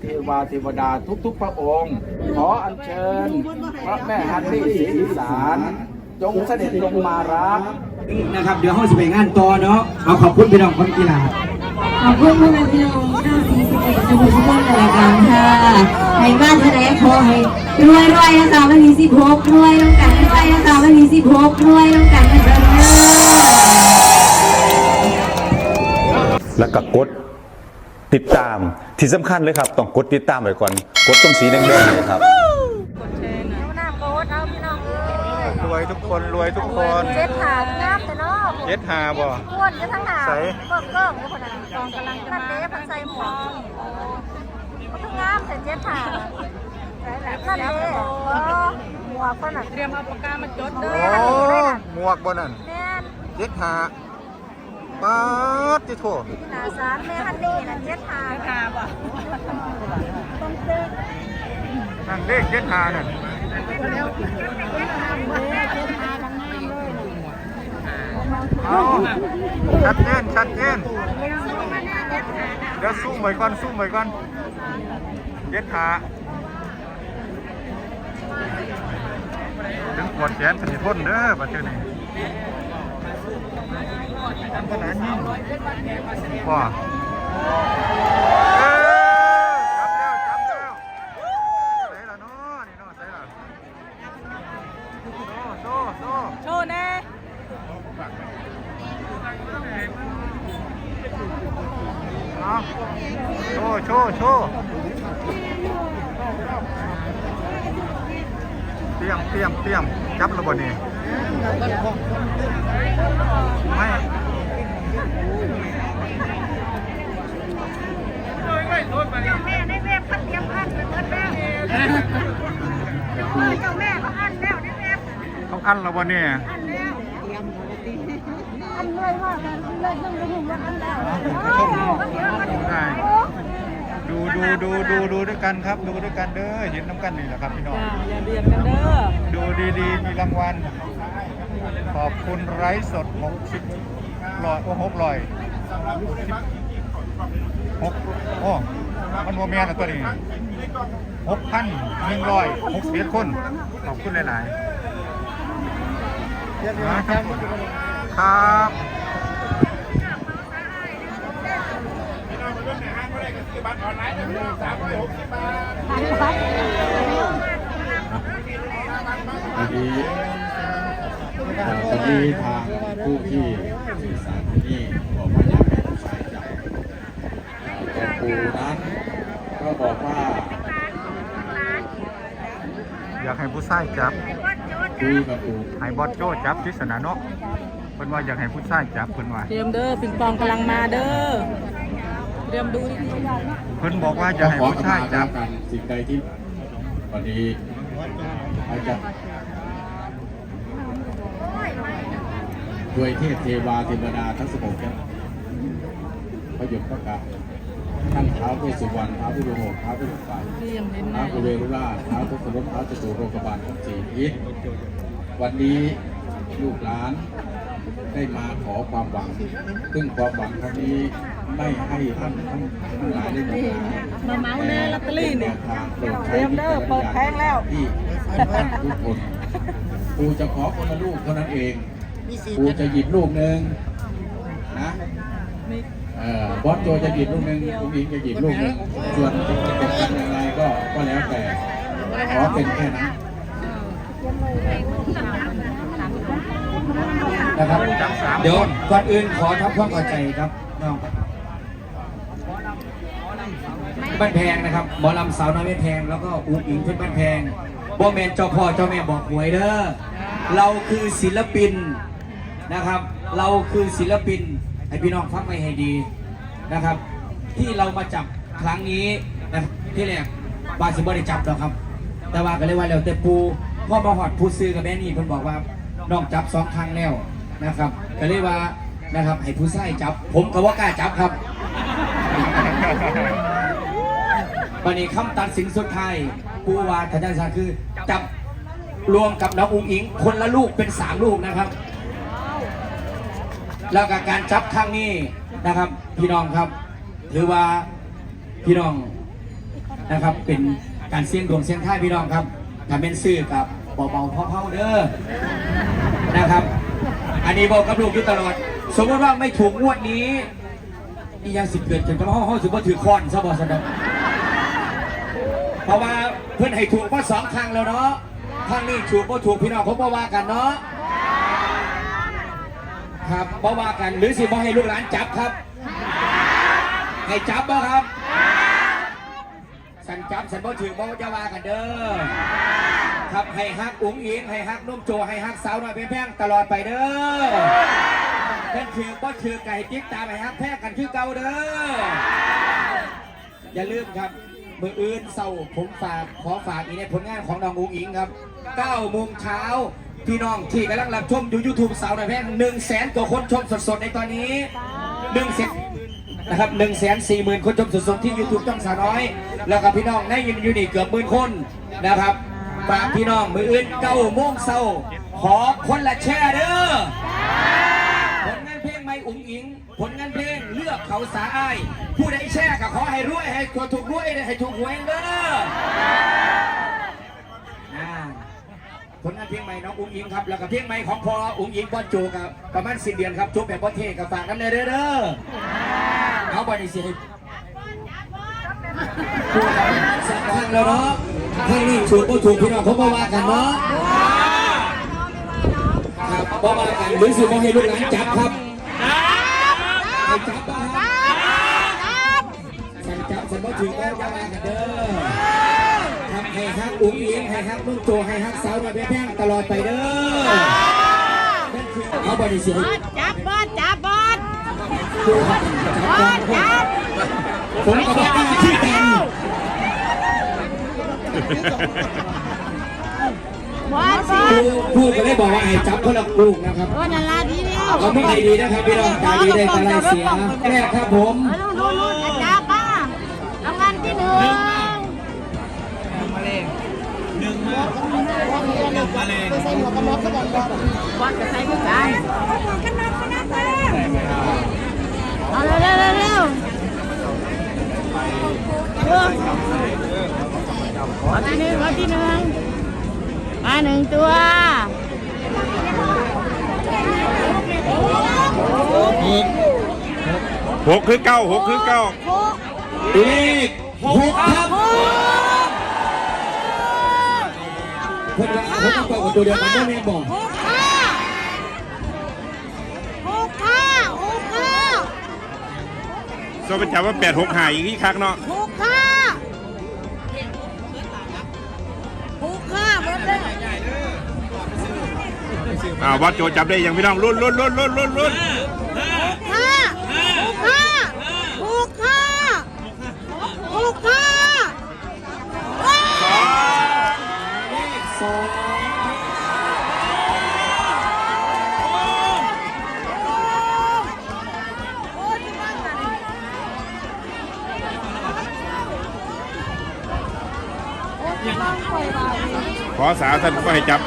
เทวาเทวดาทุกๆพระองค์ ขออัญเชิญ พระแม่ฮันนี่ศรีอีสานจงเสด็จลงมารับนะครับ เดี๋ยวห้องสิไปงานต่อเนาะเอาขอบคุณพี่น้องคนกีฬาขอบคุณพ่อแม่พี่น้องชาวศรีสะเกษทุกทุกคนรายการค่ะให้บ้านแสดงขอให้รวยรวยๆนะคะวันที่สิบหกรวยน้องกันรวยนะคะวันที่สิบหกรวยน้องกันนะคะแล้วก็กด ติดตามที่สำคัญเลยครับ ต้องกดติดตามไว้ก่อน กดตรงสีแดงๆเนี่ยครับน้ำโบ๊ทเอาพี่น้องเอ้ยรวยทุกคนรวยทุกคนเจ็ดหาน้ำแต่เนาะเย็ดหาบ่ อ้วนจะทั้งหาใส่ เบิ่งเบิ่งอยู่คนนั้นกองกำลังนั่นเด้พันใส่หมวกเขาทั้งงามแต่เจ็ดหานั่นเด้เออหมวกคนน่ะเตรียมเอาปากกามาจดโอ้เด้อหมวกบ่นั่นแม่นเย็ดหาป๊าด ที่โถหนาสารแม่ฮันนี่นะเจ็ดหาหาบ่ต้องเต้นนั่นเลขเย็ดหานั่นเจ็ดหาหมดแม่เจ็ดหาทั้งงามเลยเอาชัดเจนชัดเจนเดี๋ยวซูมไว้ก่อนซูมไว้ก่อนเย็ดหาถึงปวดแขนสนิทนเด้อปัจจุบัน นี้ขนาดนี้พ่อเอ้ยจับแล้วจับแล้วใส่ละเนาะนี่เนาะใส่ละโซ่โซ่โซ่โชว์แน่เอาโชว์โชว์โชว์เตรียมเตรียมเตรียมจับระเบิดนี่ไม่ เจ้าแม่ในเว็บเขาเตรียมอันเป็นเงินแม่เจ้าแม่เขาอันแล้วในเว็บเขาอั้นเระเบิดนี่อันแล้วอันเลยว่ากันเลยต้องรู้ว่าอันแล้วได้ดูดูดูดูดูด้วยกันครับ ดูด้วยกันเด้อเห็นน้ำกันนี่แหละครับพี่น้องอย่าเบียดกันเด้อดูดีๆมีรางวัลขอบคุณไร้สดหกสิบลอยโอ้หกลอย หกโอ้มันโมเมียนะตัวนี้หกพันหนึ่งร้อยหกสิบเอ็ดคน ขอบคุณหลายๆนะครับครับตอนนี้เอ่อตอนนี้ทางผู้ที่สื่อสารที่นี่บอกว่าอยากให้ผู้ชายจับเอ่อตัว ปูนั้นก็บอกว่าอยากให้ผู้ชายจับคุยกับปูให้บอสโจ้จับที่สนามเนาะเพิ่นว่าอยากให้ผู้ชายจับเพิ่นว่าเตรียมเด้อปิงปองกำลังมาเด้อเตรียมดูดีๆเพิ่นบอกว่าอยากให้ขอผู้ขชายมาจับกันสิ่งใดที่วันนี้อาจจะด้วยเทพเทวาเทวดาทั้งสมครับพระหยกพระกา ท่านเท้าวเวสสุวรรณเท้าวพิรุโหกเท้าวพิรุปานเตรียมเห็นไหมท้าวกุเรรุราชท้าวทุกขรบท้าวจตุโรกบาลทั้งสี่ทิศวันนี้ลูกหลานได้มาขอความหวัง ซึ่งความหวังครั้งนี้ไม่ให้ท่านทั้งทั้งหลายได้มองหามาเมาส์แน่ลอตเตอรี่นี่เตเตรียมเด้อเปิดแผงแล้วที่ท่านทุกคนปูจะขอคนละลูกเท่านั้นเองปูจะหยิบลูกหนึ่งนะเอ่อ บอสโจจะหยิบลูกหนึ่งคุณอิงจะหยิบลูกหนึ่งส่วนจะเก็บกันอย่างไรก็ก็แล้วแต่ขอเป็นแค่นั้นนะครับ เดี๋ยวก่อนอื่นขอทับความเข้าใจครับน้องบ้านแพงนะครับหมอลำสาวน้อยไม่แพงแล้วก็อุ้งอิงเพื่อนบ้านแพงบ่แมนเจ้าพ่อเจ้าแม่บอกหวยเด้อเราคือศิลปินนะครับ เราคือศิลปิน ให้พี่น้องฟังไว้ให้ดีนะครับ ที่เรามาจับครั้งนี้นะที่แรกบาสิบ่ได้จับหรอกครับ แต่ว่าก็เลยว่าแล้วแต่ปูพ่อมาหอดผู้ซื้อกับแม่นี่เพิ่นบอกว่าน้องจับสองครั้งแล้วนะครับก็เลยว่านะครับ ให้ผู้ชายจับ ผมก็ว่ากล้าจับครับวันนี้คำตัดสินสุดท้ายปูวาทันทีคือจับรวมกับน้องอุ้งอิง คนละลูกเป็นสามลูกนะครับ แล้วกับการจับครั้งนี้นะครับ พี่น้องครับถือว่าพี่น้องนะครับเป็นการเสี่ยงดวงเสี่ยงท่ายพี่น้องครับถ้าเป็นซื้อกับเบาๆเผาๆเด้อนะครับ อันนี้บอกกับลูกอยู่ตลอด สมมติว่าไม่ถูกงวดนี้นี่ยังสิเกิดจนกระห้องห้องถือว่าถือค้อนซะบอสนองเพราะว่าเพื่อนให้ถูกมาสองครั้งแล้วเนาะครั้งนี้ถูกก็ถูกพี่น้องเขาบอกว่ากันเนาะ ครับบอว่ากันหรือสิบอให้ลูกหลานจับครับ ให้จับบ่ครับสันจับสันบ่ถือบ่จะว่ากันเด้อครับให้ฮักอุ๋งอิงให้ฮักนุ่มโจให้ฮักสาวน้อยเป็นแพงตลอดไปเด้อเพิ่นถือบ่ถือไก่ติ๊กตามให้ฮักแพงกันคือเก่าเด้ออย่าลืมครับมืออื่นเศร้าผมฝากขอฝากอีกในผลงานของน้องอุ๋งอิงครับ9โมงเช้า พี่น้องที่กำลังรับชมอยู่ YouTube สาวน้อยแพงแสนกว่าคนชมสดๆในตอนนี้1แสนนะครับหนึ่งแสนสี่หมื่นคนชมสดๆที่ยูทูบช่องสาวน้อย แล้วก็พี่น้องในยินอยู่นี่เกือบหมื่นคนนะครับฝากพี่น้องมืออื่นเก้าโมงเศร้าขอคนละแชร์เด้อผลงานเพลงไม่อุ๋งอิง ผลงานเพลงเลือกเขาสาอ้ายผู้ใดแชร์ก็ขอให้รวยให้ถูกรวยให้ถูกหวยเด้อ ผลงานเพลงใหม่น้องอุ้งอิงครับ แล้วก็เพลงใหม่ของพออุ้งอิงบอลโจครับ ประมาณสิบเดือนครับจบแบบบอลเทกับฝากกันเลยเด้อเด้อาบอลนี่สิในสักครั้งแล้วเนาะให้นี่ถูกก็ถูกพี่น้องเขาบอกว่ากันเนาะครับบอกว่ากันหรือสิบอกให้ลูกหลานจับครับจับบ้างครับสันจับสันบ่ถือก็จะว่ากันเด้อครับ ฮักอุ้งอิงให้ฮักนุ่งโจให้ฮักสาวมาแพงตลอดไปเด้อนั่นคือเอาบริสุทธิ์จับบอลจับบอลผู้ครับจับจับผมก็บอกว่าที่กันบอลบอลผู้ผู้ก็ได้บอกว่าให้จับคนละลูกนะครับโอ้นาราดีแล้วเราไม่ได้ดีนะครับพี่น้องตาดีได้ตาลายเสียแรกครับผมนู่นนู่นนู่นจับบ้างรางวัลที่หนึ่ง บอลกับใครก็ได้เอาเร็วเร็วเร็วเร็วเอาที่หนึ่งเอาที่หนึ่งมาหนึ่งตัวหกคือเก้าหกคือเก้าเลขหกครับ คนละคนกับตัวเดียวกันได้ไหมบอกหกห้าหกห้าหกห้าโซเป็นจับว่าแปดหกหายอีกที่คักเนาะหกห้าหกห้าเบิดเลยอ่าววัดโจจับได้ยังพี่น้องลุ้นลุ้นลุ้นลุ้นลุ้นลุ้น สาท่านก็ให้จับ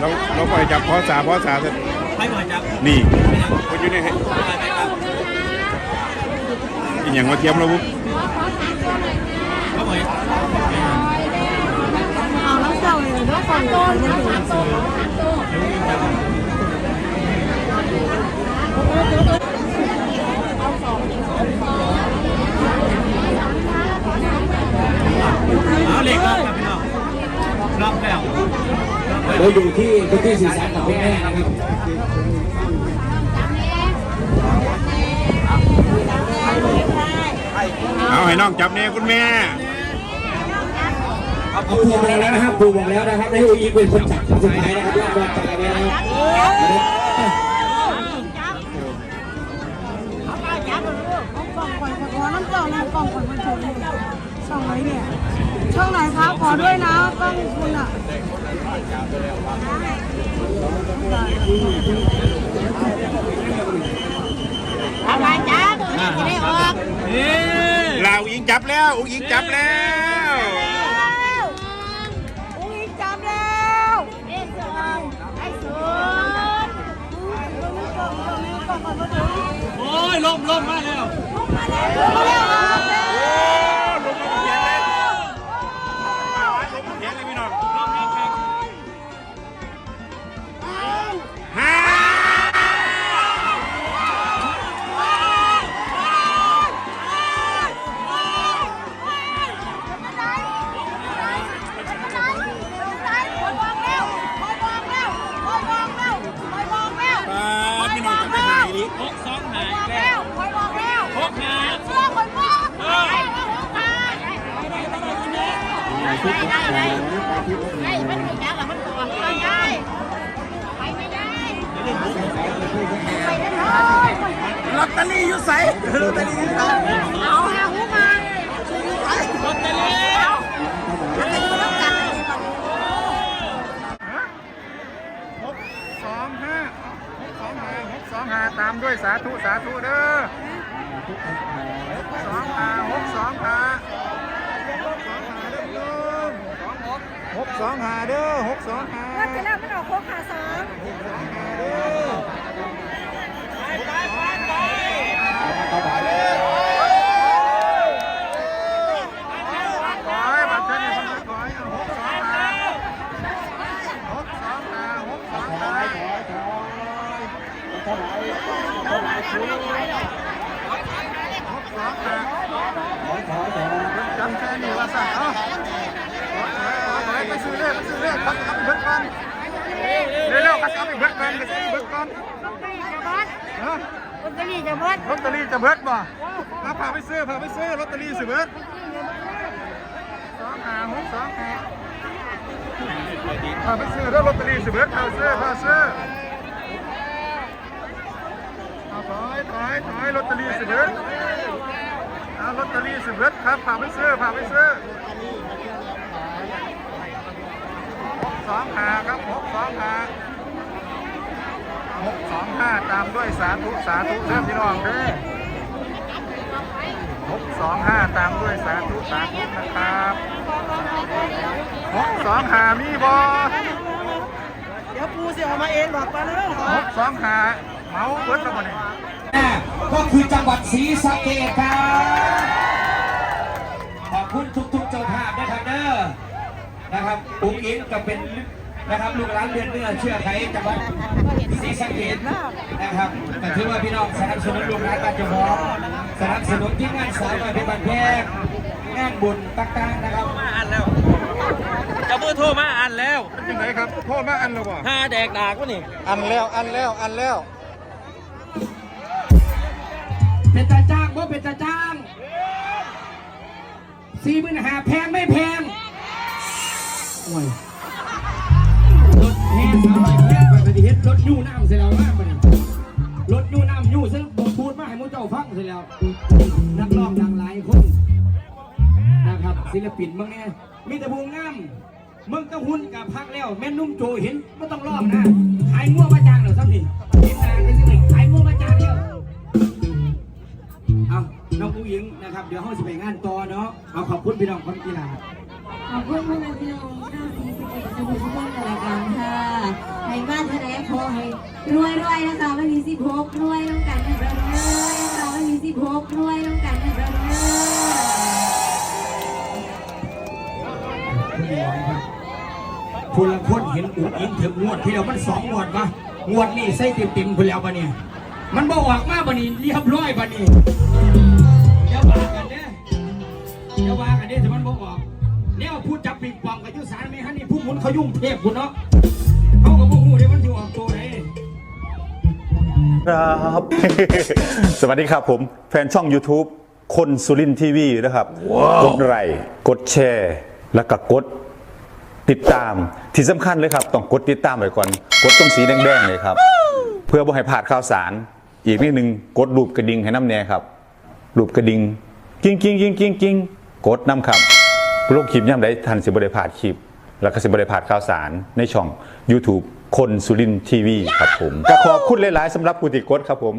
เราเราก็ให้จับขอสาขอสาท่านให้มาจับนี่คนอยู่นี่ให้อีกอย่างมาเทียมเราปุ๊บเอาน้ำเจ้าเลยด้วยสองตัวสามตัวเราอยู่ที่พื้นที่สื่อสารกับคุณแม่นะครับเอาให้น้องจับเนี่ยคุณแม่เอาปูบอกแล้วนะครับปูบอกแล้วนะครับให้อุอีเป็นคนจับคนสุดท้ายนะครับยอดบอลจ่ายไปนะครับจับเอากล่องก่อนขอน้ำเจ้านะกล่องก่อนมันชนช่องไหนเนี่ย ช่องไหนคะขอด้วยนะกล้องคุณอะเอาไปจับจะได้ออกลาวอิงจับแล้วอุ้งอิงจับแล้วอุ้งอิงจับแล้วเอ็กซ์ไอ้สุดโอ้ยลมลมมาแล้วมาแล้วมาแล้ว ลอตเตอรี่อยู่ใสลอตเตอรี่อยู่ใสเอาหาหูมาลอตเตอรี่หกสองหาตามด้วยสาธุสาธุเด้อสองหาหกสองหาหก สองหาเด้อหกสองหาว่าจะแล้วมันออกโค้งขาสองถอยบัตรเชิญเนี่ยคนถอยเอาหกสองห้าหกสองห้าหกสองห้าหกสองห้าจำแค่นี้ว่าสั่งเอาถอยไปซื้อ เลขไปซื้อเลขพักเอาไปเบิกก่อนเร็วๆพักเอาไปเบิกก่อนไปเบิกก่อนฮะลอตเตอรี่จะเบิดลอตเตอรี่จะเบิดบ่มาพาไปซื้อพาไปซื้อลอตเตอรี่สิเบิดสองหาหกสองหาพาไปซื้อแล้วลอตเตอรี่สิเบิดพาซื้อพาซื้อถอยถอยถอยลอตเตอรี่สิเบิดเอาลอตเตอรี่สิเบิดครับพาไปซื้อพาไปซื้อ สองห้าครับหกสองห้าหกสองห้าตามด้วยสาธุสาธุเด้อพี่น้องเด้อหกสองห้าตามด้วยสาธุสาธุนะครับหกสองห้ามีบอเดี๋ยวปูสิออกมาเองบอกมาเลยหกสองห้าเมาเบิดแล้วบ่เนี่ยก็คือจังหวัดศรีสะเกษครับขอบคุณทุก นะครับอุ้งอิงก็เป็นนะครับลูกหลานเลือดเนื้อเชื่อไขจังหวัดศรีสะเกษนะครับแต่ถือว่าพี่น้องสนับสนุนลูกหลานการเจ้าของสนับสนุนที่งานสาวน้อยเป็นบันแพงงานบุญต่างๆนะครับจะเบอร์โทรมาอ่านแล้วเป็นยังไงครับโทษมาอันแล้วบ่ห้าแดกดากวะนี่อันแล้วอันแล้วอันแล้ว เป็นตาจ้างบ่เป็นตาจ้างสี่หมื่นห้าแพงไม่แพง โอ้ยรถแห่สาวน้อยแพงไปปฏิเฮ็ดรถยู่น้ำเสร็จแล้วมากไปนี่รถยู่น้ำยู่ซึ่งผมพูดมาให้มุเจ้าฟังเสร็จแล้ว นักร้องดังหลายคนนะครับศิลปินมึงเนี่ยมีแต่บูงงามมึงต้องหุ่นกับพักแล้ว แม่นุ่มโจเห็นไม่ต้องรอบนะขายมั่วมาจางเหรอสักทีเห็นนางไปสิเลยขายมั่วมาจางแล้วเอาน้องผู้หญิงนะครับ เดี๋ยวเขาจะไปงานต่อเนาะเอาขอบคุณพี่น้องคนกีฬา ขอบคุณพ่อแม่พี่น้องชาวศรีสะเกษทุกทุกคนกับรายการค่ะให้บ้านทนายขอให้รวยรวยนะคะวันที่สิบหกรวยต้องกันนะเราเด้อนะคะวันที่สิบหกรวยต้องกันนะเราเด้อผู้ละคนเห็นอุ๋งอิงถึงงวดที่แล้วมันสองงวดปะงวดนี้ใส่เต็มเต็มๆไปแล้วปะเนี่ยมันบ่ออกมาปะนี่เรียบร้อยปะนี่อย่าว่ากันเด้ออย่าว่ากันเด้อแต่มันบ่ออก เนี่ยพูดจับปิงปองกับยุสารไม่ฮันนี่ผู้หมุนเขายุ่งเทพคุณเนาะเขาก็บ่ฮู้เด้มันสิออกตัวไหนครับ สวัสดีครับผม แฟนช่อง YouTube คนสุรินทีวีนะครับ กดไลค์กดแชร์ แล้วก็กดติดตามที่สำคัญเลยครับ ต้องกดติดตามไว้ก่อน กดตรงสีแดงๆเลยครับ เพื่อบ่ให้พลาดข่าวสาร อีกนิดนึงกดรูปกระดิ่งให้น้ำแน่ครับรูปกระดิ่งกิ้งกิ้งกิ้งกิ้งกิ้งกดน้ำครับโลกคลิปย่ำได้ทันสิบได้พลาดคลิป แล้วก็สิบได้พลาดข่าวสารในช่อง YouTube คนสุรินทีวีครับผมก็ขอบคุณหลาย ๆสำหรับผู้ติดกดครับผม